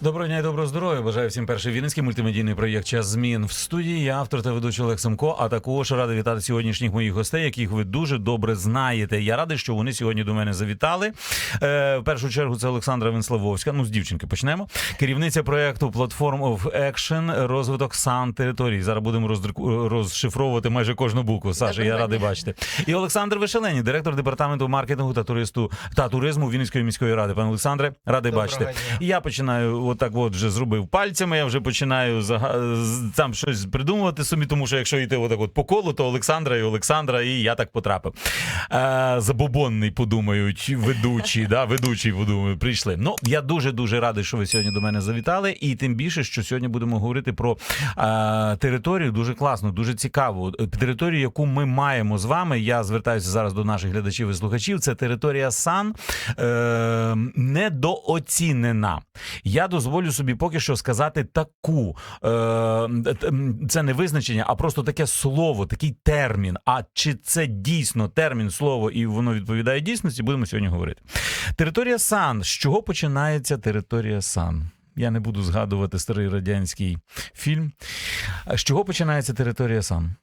Доброго дня і доброго здоров'я. Бажаю всім перший вінницький мультимедійний проєкт Час змін в студії. Я автор та ведучий Олег Семко. А також радий вітати сьогоднішніх моїх гостей, яких ви дуже добре знаєте. Я радий, що вони сьогодні до мене завітали. Е, в першу чергу це Олександра Венславовська. Ну, з дівчинки почнемо. Керівниця проєкту Platform of Action, розвиток сан територій. Зараз будемо роздрику- розшифровувати майже кожну букву. Саша, я радий бачити. І Олександр Вишелені, директор департаменту маркетингу та туристу та туризму Вінницької міської ради. Пане Олександре, радий Доброго бачити. дня. Я починаю отак, от вже зробив пальцями. Я вже починаю там щось придумувати собі, тому що якщо йти отак от по колу, то Олександра і Олександра, і я так потрапив. Е, забобонний, подумають, ведучий, да, ведучий, подумаю, прийшли. Ну, я дуже дуже радий, що ви сьогодні до мене завітали. І тим більше, що сьогодні будемо говорити про е, територію дуже класно, дуже цікаву. Територію, яку ми маємо з вами. Я звертаюся зараз до наших глядачів і слухачів. Це територія Сан е, недооцінена. Я дозволю собі поки що сказати таку. Е, це не визначення, а просто таке слово, такий термін. А чи це дійсно термін, слово, і воно відповідає дійсності? Будемо сьогодні говорити. Територія Сан. З чого починається територія Сан? Я не буду згадувати старий радянський фільм. З чого починається територія Сан?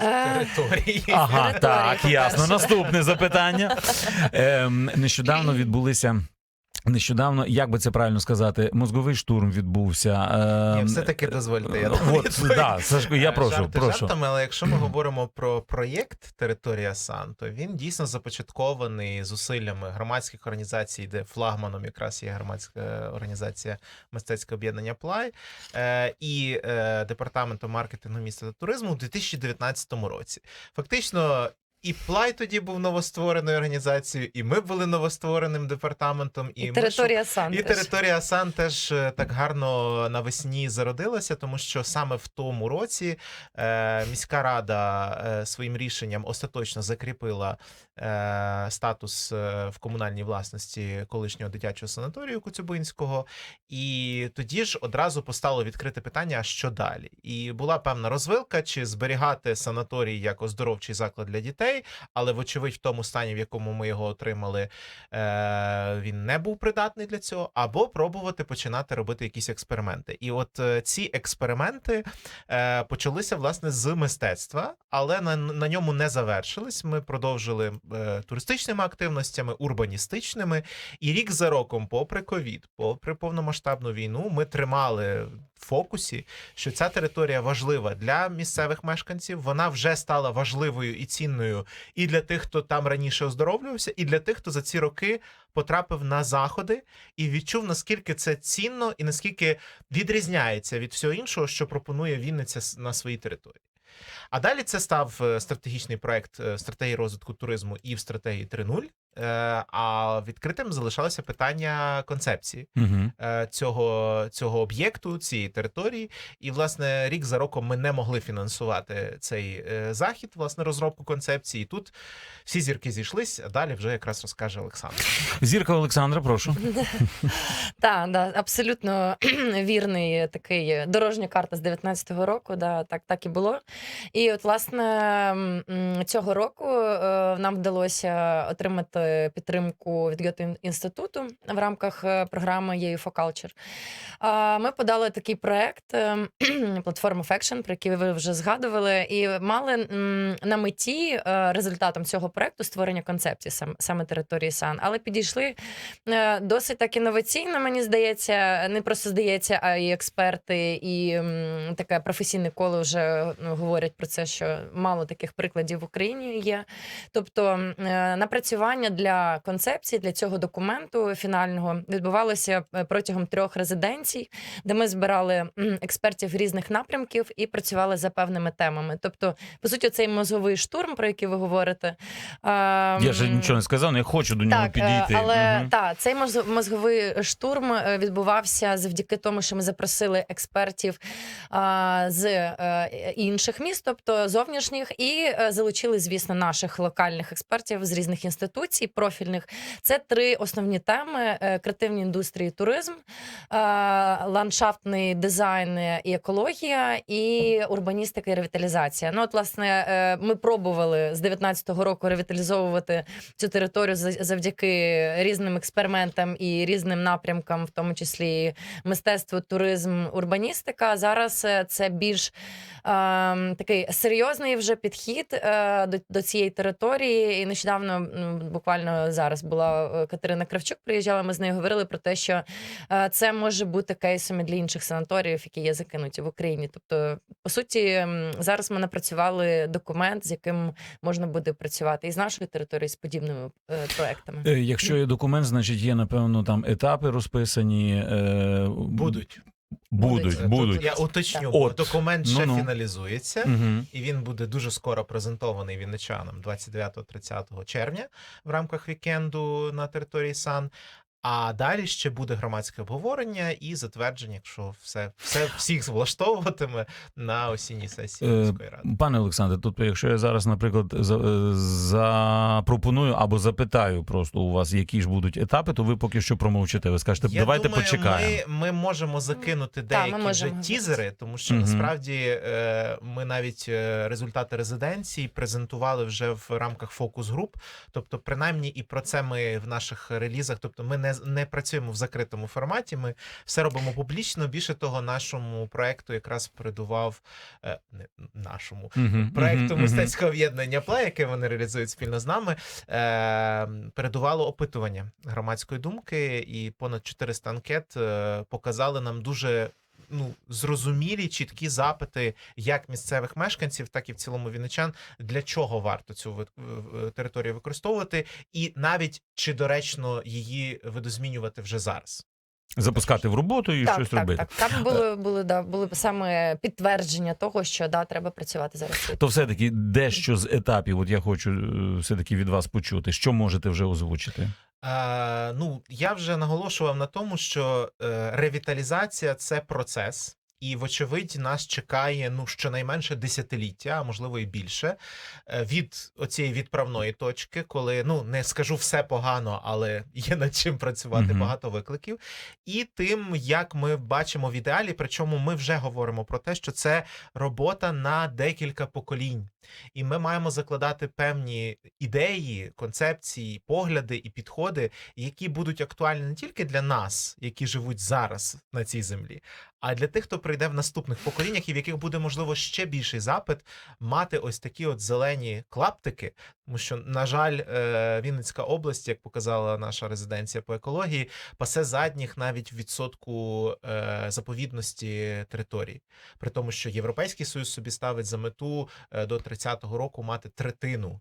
Е, території. Ага, Території, так, ясно. Наступне запитання. Ем, нещодавно відбулися. Нещодавно, як би це правильно сказати, мозговий штурм відбувся. Ні, Ем, все-таки дозвольте. Я От, да, Сашко, я Е, прошу, жарти прошу. жартами, але якщо ми говоримо про проєкт Територія Сан, то він дійсно започаткований зусиллями громадських організацій, де флагманом якраз є громадська організація мистецьке об'єднання Плай е, і е, департаментом маркетингу міста та туризму у 2019 році. Фактично. І Плай тоді був новоствореною організацією, і ми були новоствореним департаментом. І, І ми територія Сан. і теж. територія Сан теж е, так гарно навесні зародилася, тому що саме в тому році е, міська рада е, своїм рішенням остаточно закріпила е, статус е, в комунальній власності колишнього дитячого санаторію Коцюбинського. І тоді ж одразу постало відкрите питання: а що далі? І була певна розвилка, чи зберігати санаторій як оздоровчий заклад для дітей, але вочевидь в тому стані, в якому ми його отримали, е, він не був придатний для цього, або пробувати починати робити якісь експерименти. І от е, ці експерименти е, почалися власне з мистецтва, але на, на ньому не завершились. Ми продовжили е, туристичними активностями, урбаністичними. І рік за роком, попри ковід, попри повномасштабну війну, ми тримали фокусі, що ця територія важлива для місцевих мешканців. Вона вже стала важливою і цінною і для тих, хто там раніше оздоровлювався, і для тих, хто за ці роки потрапив на заходи і відчув, наскільки це цінно і наскільки відрізняється від всього іншого, що пропонує Вінниця на своїй території. А далі це став е, стратегічний проект е, стратегії розвитку туризму і в стратегії 3.0. Е, А відкритим залишалося питання концепції Угу. цього, цього об'єкту, цієї території. І, власне, рік за роком ми не могли фінансувати цей е, захід, власне, розробку концепції. І тут всі зірки зійшлись, а далі вже якраз розкаже Олександр. Зірка Олександра, прошу. Так, да, абсолютно вірний такий дорожня карта з 19-го року. Да, так, так і було. І от, власне, цього року нам вдалося отримати підтримку від Гьоте інституту в рамках е, програми «EU for Culture». Ми подали такий проект е, Platform of Action, про який ви вже згадували, і мали на меті е, результатом цього проекту створення концепції саме території САН, але підійшли е, досить так інноваційно, мені здається, не просто здається, а і експерти, і таке професійне коло вже ну, говорять про це, що мало таких прикладів в Україні є. Тобто е, напрацювання для концепції для цього документу фінального відбувалося е, протягом трьох резиденцій, де ми збирали експертів різних напрямків і працювали за певними темами. Тобто, по суті, цей мозговий штурм, про який ви говорите. Я ж нічого не сказав, не хочу до нього Так, е, підійти. але Мгм. та цей моз- мозговий штурм е, відбувався завдяки тому, що ми запросили експертів з інших міст, тобто зовнішніх, і залучили, звісно, наших локальних експертів з різних інституцій. Сесій профільних. Це три основні теми: е, креативні індустрії, туризм, е, ландшафтний дизайн і екологія, і урбаністика і ревіталізація. Ну, от, власне, е, ми пробували з 19-го року ревіталізовувати цю територію завдяки різним експериментам і різним напрямкам, в тому числі мистецтво, туризм, урбаністика. Зараз це більш такий серйозний вже підхід до, до цієї території. І нещодавно, м, буквально зараз була е, Катерина Кравчук, приїжджала. Ми з нею говорили про те, що е, це може бути кейсом і для інших санаторіїв, які є закинуті в Україні. Тобто, по суті, зараз ми напрацювали документ, з яким можна буде працювати і з нашої території, і з подібними е, проектами. Якщо є документ, значить є напевно там етапи розписані. Будуть. Будуть, будуть. Я уточню, От. документ ще Ну-ну. фіналізується. угу. І він буде дуже скоро презентований вінничанам 29-30 червня в рамках вікенду на території Сан. А далі ще буде громадське обговорення і затвердження, якщо все, все всіх влаштовуватиме на осінній сесії Е, міської ради. Пане Олександре, тут якщо я зараз, наприклад, е, запропоную або запитаю просто у вас, які ж будуть етапи, то ви поки що промовчите. Ви скажете, Я давайте думаю, почекаємо. Ми, ми можемо закинути Та, деякі можемо вже тізери, тому що Мгм. насправді е, ми навіть результати резиденції презентували вже в рамках фокус груп. Тобто, принаймні, і про це ми в наших релізах. Тобто, ми не, не працюємо в закритому форматі. Ми все робимо публічно. Більше того, нашому проекту якраз передував е, не нашому угу, проекту угу, мистецького мистецького об'єднання Плей, яке вони реалізують спільно з нами, е, передувало опитування громадської думки, і понад 400 анкет е, показали нам дуже. Ну, зрозумілі, чіткі запити як місцевих мешканців, так і в цілому вінничан, для чого варто цю в- територію використовувати, і навіть чи доречно її видозмінювати вже зараз. Запускати в роботу і так, щось так, робити. так. Там були, були, да, були саме підтвердження того, що да, треба працювати зараз. То все-таки дещо з етапів, от я хочу е, все-таки від вас почути, що можете вже озвучити. Е, ну, я вже наголошував на тому, що е, ревіталізація це процес. І, вочевидь, нас чекає ну щонайменше десятиліття, а можливо і більше, е, від оцієї відправної точки, коли ну не скажу все погано, але є над чим працювати Мгм. багато викликів. І тим, як ми бачимо в ідеалі, причому ми вже говоримо про те, що це робота на декілька поколінь. І ми маємо закладати певні ідеї, концепції, погляди і підходи, які будуть актуальні не тільки для нас, які живуть зараз на цій землі, а для тих, хто прийде в наступних поколіннях, і в яких буде можливо ще більший запит мати ось такі от зелені клаптики. Тому що, на жаль, е, Вінницька область, як показала наша резиденція по екології, пасе задніх навіть в відсотку е, заповідності територій. При тому, що Європейський Союз собі ставить за мету е, до 30-го року мати третину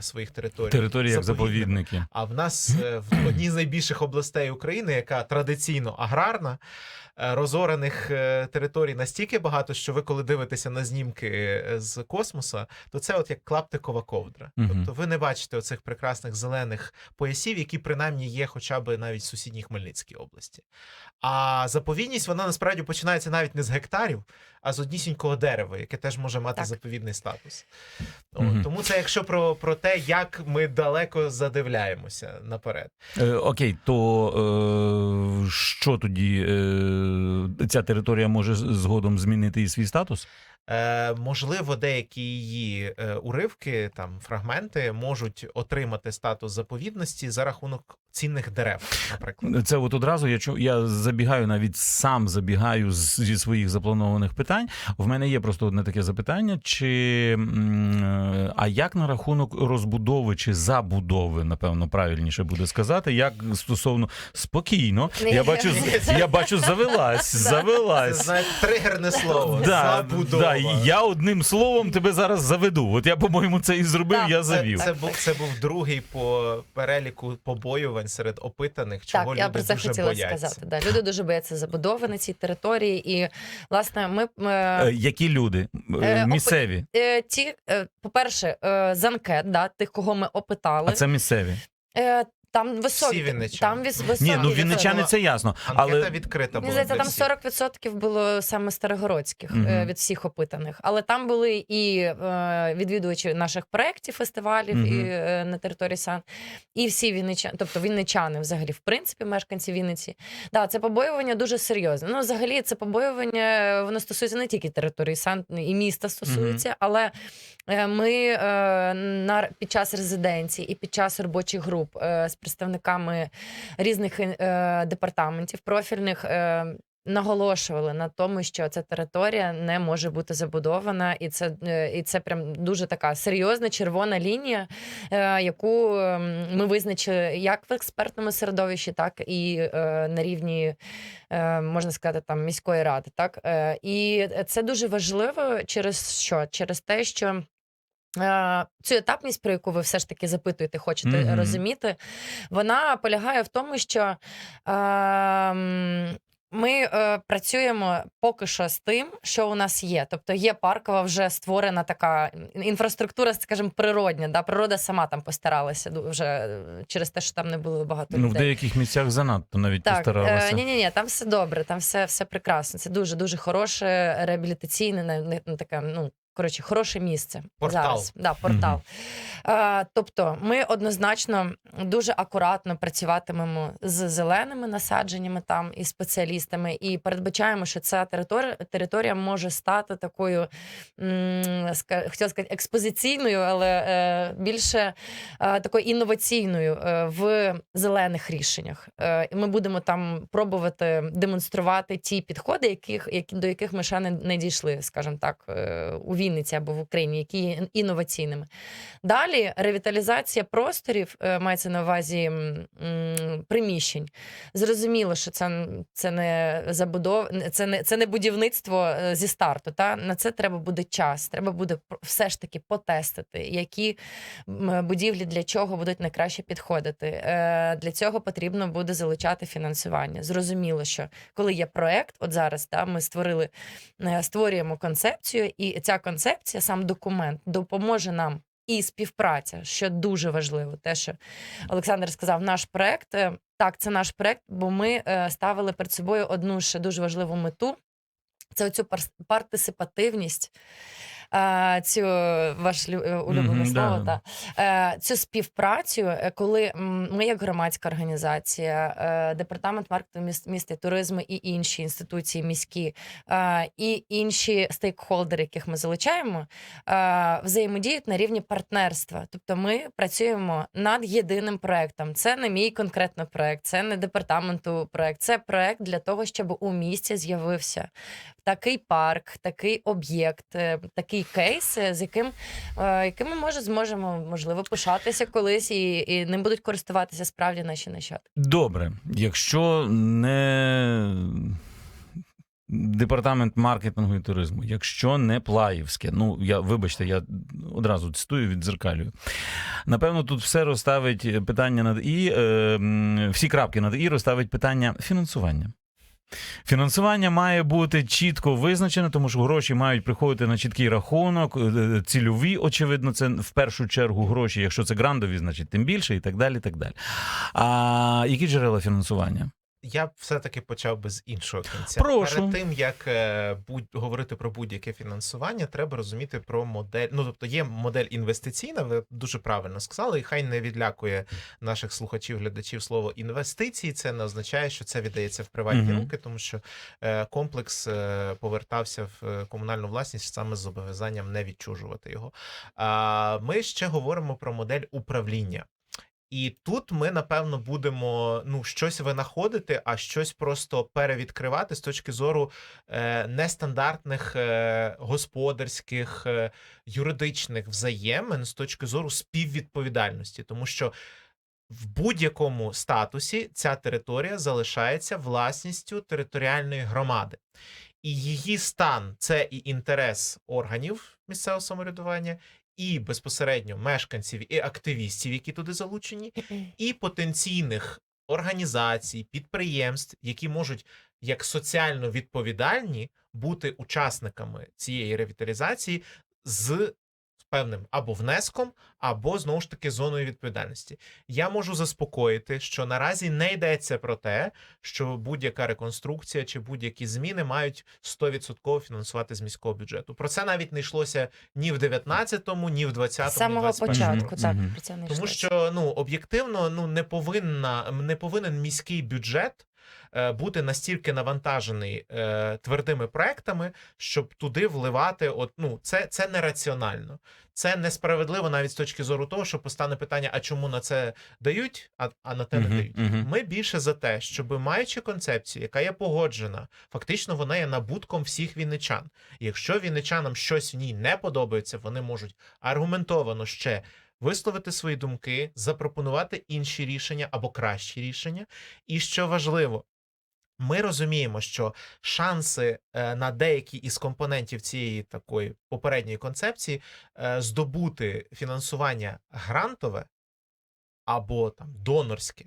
своїх територій. Території як заповідники. А в нас е, в одній з найбільших областей України, яка традиційно аграрна, е, розорених е, територій настільки багато, що ви, коли дивитеся на знімки е, з космоса, то це от як клаптикова ковдра. Мгм. Тобто ви не бачите оцих прекрасних зелених поясів, які принаймні є хоча б навіть в сусідній Хмельницькій області. А заповідність вона насправді починається навіть не з гектарів, а з однісінького дерева, яке теж може мати Так. заповідний статус. Мгм. Тому це якщо про, про те, як ми далеко задивляємося наперед. Е, окей, то е, що тоді е, ця територія може згодом змінити і свій статус? Е, можливо, деякі її е, уривки, там фрагменти можуть отримати статус заповідності за рахунок цінних дерев, наприклад. Це от одразу я чу, я забігаю, навіть сам забігаю з- зі своїх запланованих питань. В мене є просто одне таке запитання: чи а як на рахунок розбудови чи забудови, напевно, правильніше буде сказати, як стосовно спокійно, я бачу, з- я бачу, завелась, завелась. знаєте, тригерне слово. Да, Забудова. да, я одним словом тебе зараз заведу. От я, по-моєму, це і зробив, я завів. Це, був, це був другий по переліку побоювань серед опитаних, чого Так, люди я про це дуже хотіла бояться. сказати. Да. Люди дуже бояться забудови на цій території. І, власне, ми Е, е, Які люди? Е, Е, Місцеві. е, ті, е, по-перше, е, з анкет, да, тих, кого ми опитали. А це місцеві. Е, Там високі, вінничани. там Ні, високі Ні, ну відсотки. вінничани це ясно. Анкета Але відкрита Мені була. здається, для там всіх. 40% було саме старогородських Мгм. е, від всіх опитаних. Але там були і е, відвідувачі наших проєктів, фестивалів Мгм. і е, на території Сан, і всі вінничани, тобто вінничани, взагалі, в принципі, мешканці Вінниці. Да, це побоювання дуже серйозне. Ну, взагалі, це побоювання воно стосується не тільки території Сан і міста стосується, але е, ми е, на під час резиденції і під час робочих груп е, з представниками різних е, департаментів профільних. Е, Наголошували на тому, що ця територія не може бути забудована, і це е, і це прям дуже така серйозна червона лінія, яку ем, ми визначили як в експертному середовищі, так і на рівні, можна сказати, там міської ради. Так і це дуже важливо через що? Через те, що. Е, Цю етапність, про яку ви все ж таки запитуєте, хочете Мгм. розуміти, вона полягає в тому, що ем, ми е, працюємо поки що з тим, що у нас є. Тобто є паркова вже створена така інфраструктура, скажімо, природня. Да? Природа сама там постаралася вже е, через те, що там не було багато ну, в деяких місцях занадто навіть Так, постаралися. ні, ні, ні, там все добре, там все, все прекрасно. Це дуже дуже хороше реабілітаційне, не, не, не таке, ну. Коротше, хороше місце Портал. зараз. Да, портал. Е, тобто, ми однозначно дуже акуратно працюватимемо з зеленими насадженнями там і спеціалістами, і передбачаємо, що ця територія, територія може стати такою, м, ска- хотіла сказати, експозиційною, але е, більше е, такою інноваційною е, в зелених рішеннях. Е, ми будемо там пробувати демонструвати ті підходи, яких, які, до яких ми ще не, не дійшли, скажімо так, е, у Вінниці або в Україні, які є інноваційними. Далі ревіталізація просторів е, мається на увазі приміщень. Зрозуміло, що це, це не забудов, це не це не будівництво е, зі старту. Та на це треба буде час. Треба буде все ж таки потестити, які будівлі для чого будуть найкраще підходити. Е, Для цього потрібно буде залучати фінансування. Зрозуміло, що коли є проект, от зараз та ми створили, створюємо концепцію, і ця концепція, сам документ, допоможе нам. І співпраця, що дуже важливо, те, що Олександр сказав, наш проект е, так, це наш проект, бо ми е, ставили перед собою одну ще дуже важливу мету: це оцю пар- партисипативність. Цю ваш е, улюблене Мгм, да, слово, да. та. Е, цю співпрацю, е, коли ми, як громадська організація, департамент маркетингу міст, міста туризму і інші інституції міські, і інші стейкхолдери, яких ми залучаємо, взаємодіють на рівні партнерства. Тобто ми працюємо над єдиним проектом. Це не мій конкретно проект, це не департаменту проект. Це проект для того, щоб у місті з'явився такий парк, такий об'єкт, е, такий кейс, з яким, е, яким ми може зможемо можливо пишатися колись, і, і ним будуть користуватися справді наші нащадки. Добре, якщо не департамент маркетингу і туризму, якщо не Плаївське, ну я вибачте, я одразу цитую віддзеркалюю. Напевно, тут все розставить питання над і е, всі крапки над і розставить питання фінансування. Фінансування має бути чітко визначене, тому що гроші мають приходити на чіткий рахунок, е, цільові, очевидно, це в першу чергу гроші. Якщо це грандові, значить тим більше, і так далі. І так далі. А які джерела фінансування? Я б все-таки почав би з іншого кінця. Прошу. Перед тим як е, будь говорити про будь-яке фінансування, треба розуміти про модель. Ну тобто є модель інвестиційна, ви дуже правильно сказали, і хай не відлякує наших слухачів, глядачів слово інвестиції. Це не означає, що це віддається в приватні Мгм. руки, тому що е, комплекс е, повертався в комунальну власність саме з зобов'язанням не відчужувати його. Ми ще говоримо про модель управління. І тут ми, напевно, будемо ну, щось винаходити, а щось просто перевідкривати з точки зору е, нестандартних е, господарських, е, юридичних взаємин, з точки зору співвідповідальності. Тому що в будь-якому статусі ця територія залишається власністю територіальної громади. І її стан це і інтерес органів місцевого самоврядування, і безпосередньо мешканців і активістів, які туди залучені, і потенційних організацій, підприємств, які можуть як соціально відповідальні бути учасниками цієї ревіталізації з певним або внеском, або знову ж таки зоною відповідальності. Я можу заспокоїти, що наразі не йдеться про те, що будь-яка реконструкція чи будь-які зміни мають 100% фінансувати з міського бюджету. Про це навіть не йшлося ні в 19-му, ні в 20-му, З ні в самого початку, так, про це не тому що ну об'єктивно ну не повинна не повинен міський бюджет бути настільки навантажений е, твердими проектами, щоб туди вливати. От ну це, це нераціонально. Це несправедливо навіть з точки зору того, що постане питання: а чому на це дають, а, а на те не дають. мгм. Ми більше за те, щоб маючи концепцію, яка є погоджена, фактично вона є набутком всіх вінничан. І якщо вінничанам щось в ній не подобається, вони можуть аргументовано ще висловити свої думки, запропонувати інші рішення або кращі рішення. І що важливо, ми розуміємо, що шанси е, на деякі із компонентів цієї такої попередньої концепції е, здобути фінансування грантове або там донорське.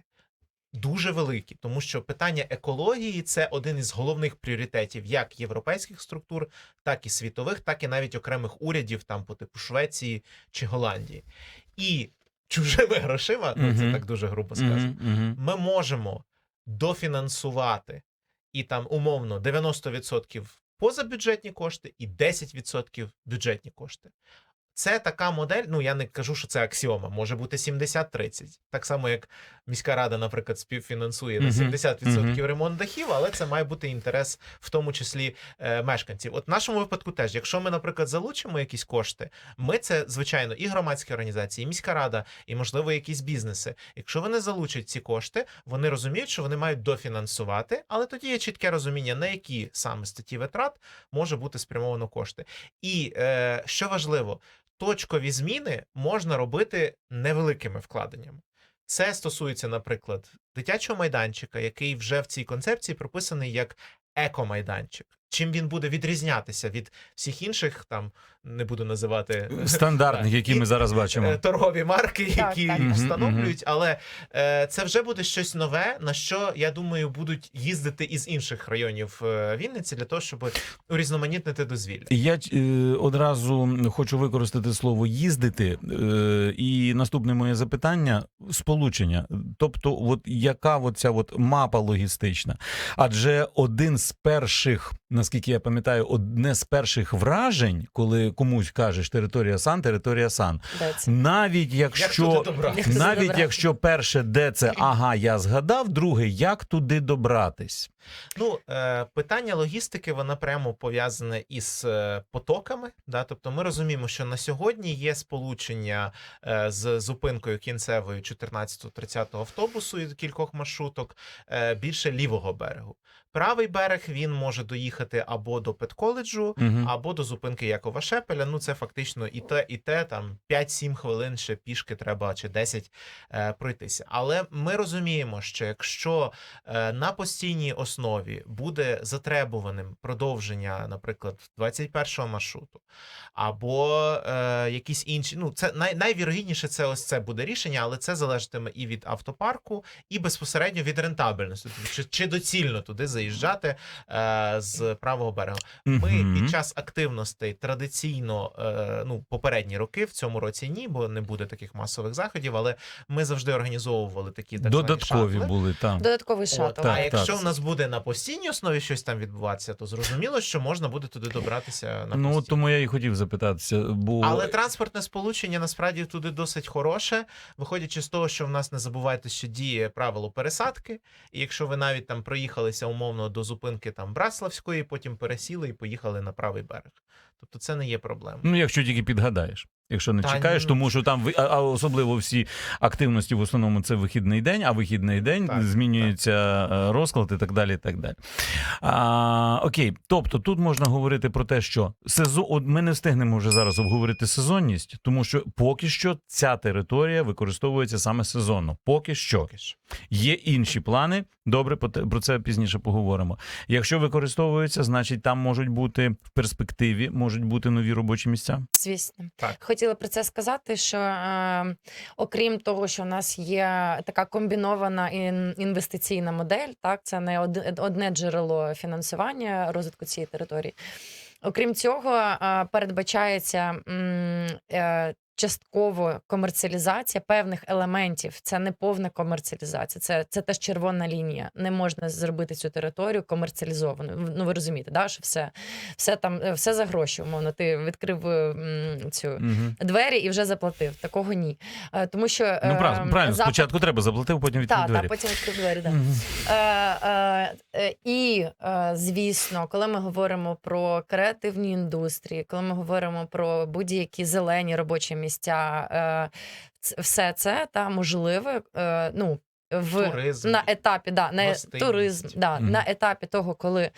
Дуже великі, тому що питання екології це один із головних пріоритетів як європейських структур, так і світових, так і навіть окремих урядів, там по типу Швеції чи Голландії. І чужими грошима, ну це так дуже грубо сказано, ми можемо дофінансувати і там умовно 90% позабюджетні кошти і 10% бюджетні кошти. Це така модель. Ну я не кажу, що це аксіома, може бути 70-30. Так само, як міська рада, наприклад, співфінансує на Мгм, 70% мгм. ремонт дахів, але це має бути інтерес, в тому числі е, мешканців. От в нашому випадку теж, якщо ми, наприклад, залучимо якісь кошти, ми це звичайно і громадські організації, і міська рада, і можливо якісь бізнеси. Якщо вони залучать ці кошти, вони розуміють, що вони мають дофінансувати, але тоді є чітке розуміння, на які саме статті витрат може бути спрямовано кошти. І е, що важливо, точкові зміни можна робити невеликими вкладеннями. Це стосується, наприклад, дитячого майданчика, який вже в цій концепції прописаний як екомайданчик. Чим він буде відрізнятися від всіх інших, там не буду називати Стандартних, які ми зараз бачимо. е, торгові марки, які так, так. встановлюють, але е, це вже буде щось нове, на що я думаю, будуть їздити із інших районів е, Вінниці для того, щоб урізноманітнити дозвілля. Я е, одразу хочу використати слово їздити. Е, і наступне моє запитання сполучення. Тобто, от яка от ця от мапа логістична? Адже один з перших, наскільки я пам'ятаю, одне з перших вражень, коли комусь кажеш територія сан, територія сан. Навіть Як якщо? Як навіть якщо перше, де це, ага, я згадав, друге, як туди добратись? Ну, е, питання логістики, воно прямо пов'язане із е, потоками. Да? Тобто ми розуміємо, що на сьогодні є сполучення е, з зупинкою кінцевою 14-30 автобусу і кількох маршруток е, більше лівого берегу. Правий берег він може доїхати або до педколеджу, Мгм. або до зупинки Якова Шепеля. Ну, це фактично і те, і те, там 5-7 хвилин ще пішки треба чи 10 е, пройтися. Але ми розуміємо, що якщо е, на постійній основі буде затребуваним продовження, наприклад, 21-го маршруту, або е, якісь інші, ну це най, найвірогідніше, це ось це буде рішення, але це залежатиме і від автопарку, і безпосередньо від рентабельності. Чи, чи доцільно туди заїжджати е, з правого берегу. Ми Мгм. під час активностей традиційно, е, ну попередні роки в цьому році ні, бо не буде таких масових заходів. Але ми завжди організовували такі так Додаткові шатли. були там. Додатковий От, шатл. а Так, якщо так. в нас буде на постійній основі щось там відбуватися, то зрозуміло, що можна буде туди добратися на Ну, тому я і хотів запитатися, бо Але транспортне сполучення насправді туди досить хороше, виходячи з того, що в нас не забувайте, що діє правило пересадки. І якщо ви навіть там проїхалися умовно до зупинки там Браславської, потім пересіли і поїхали на правий берег. Тобто це не є проблемою. Ну, якщо тільки підгадаєш. Якщо не Та чекаєш, ні. тому що там ви- а, а особливо всі активності в основному це вихідний день, а вихідний день Так, змінюється е, розклад і так далі. І так далі. А, окей, тобто тут можна говорити про те, що сезон от ми не встигнемо вже зараз обговорити сезонність, тому що поки що ця територія використовується саме сезонно. Поки що Поки що. є інші плани. Добре, про те- про це пізніше поговоримо. Якщо використовується, значить там можуть бути в перспективі можуть бути нові робочі місця. Звісно, Так. Хотіла про це сказати. Що е, окрім того, що в нас є така комбінована ін- інвестиційна модель, так це не од- одне джерело фінансування розвитку цієї території. Окрім цього, е, передбачається е, частково комерціалізація певних елементів. Це не повна комерціалізація, це, це теж червона лінія. Не можна зробити цю територію комерціалізованою. Ну ви розумієте, да? що все, все там е, все за гроші. Умовно, ти відкрив е, м, цю Мгм. двері і вже заплатив. Такого ні. Е, Тому що Ну, е, правильно, правильно. запит- спочатку треба заплатив, потім відкрив та, двері. та, потім відкрив двері. Да. І, звісно, коли ми говоримо про креативні індустрії, коли ми говоримо про будь-які зелені робочі місця, е, все це та можливе. Е, ну, в Туризм. на етапі да на е- Гостинність. туризм, да Мгм. на етапі того, коли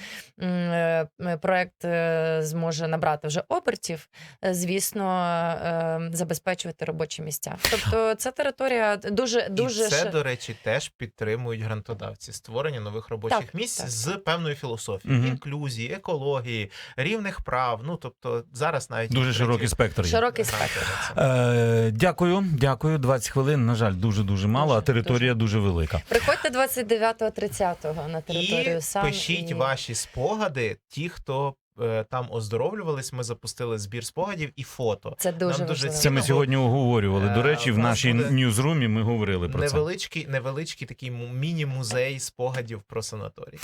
м, е, проект е, зможе набрати вже обертів, звісно, е, забезпечувати робочі місця. Тобто, це територія дуже дуже і це, ш- до речі, теж підтримують грантодавці створення нових робочих Так, місць так. з певною філософією Мгм. інклюзії, екології, рівних прав. Ну тобто зараз навіть Дуже широкий спектр. є. широкий спектр. Е, дякую, дякую. 20 хвилин. На жаль, дуже дуже мало, Дуже, а територія дуже, велика. Приходьте 29-30 на територію І саме пишіть і... ваші спогади, ті, хто там оздоровлювались. Ми запустили збір спогадів і фото. Це дуже Нам дуже. Це ми сьогодні оговорювали. До Е, речі, в нашій буде ньюзрумі ми говорили про це. Невеличкий, невеличкий такий му- міні-музей спогадів про санаторій.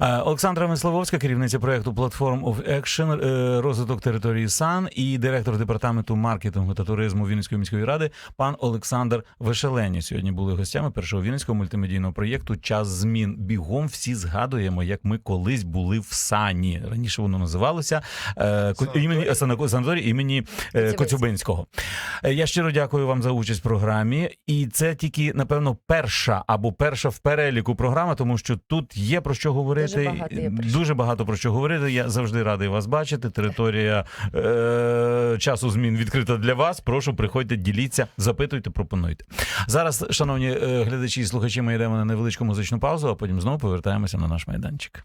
Е, Олександра Мисловська, керівниця проекту Platform of Action, е, розвиток території САН і директор департаменту маркетингу та туризму Вінницької міської ради, пан Олександр Вешелені. Сьогодні були гостями першого вінницького мультимедійного проєкту Час змін. Бігом всі згадуємо, як ми колись були в САНі. Раніше воно називалося е, Санаторій. імені санаторій імені е, Коцюбинського. Коцюбинського. Е, Я щиро дякую вам за участь в програмі. І це тільки, напевно, перша або перша в переліку програма, тому що тут є про що говорити. Дуже багато є про що. Дуже багато про що говорити. Я завжди радий вас бачити. Територія е- часу змін відкрита для вас. Прошу, приходьте, діліться, запитуйте, пропонуйте. Зараз, шановні е, глядачі і слухачі, ми йдемо на невеличку музичну паузу, а потім знову повертаємося на наш майданчик.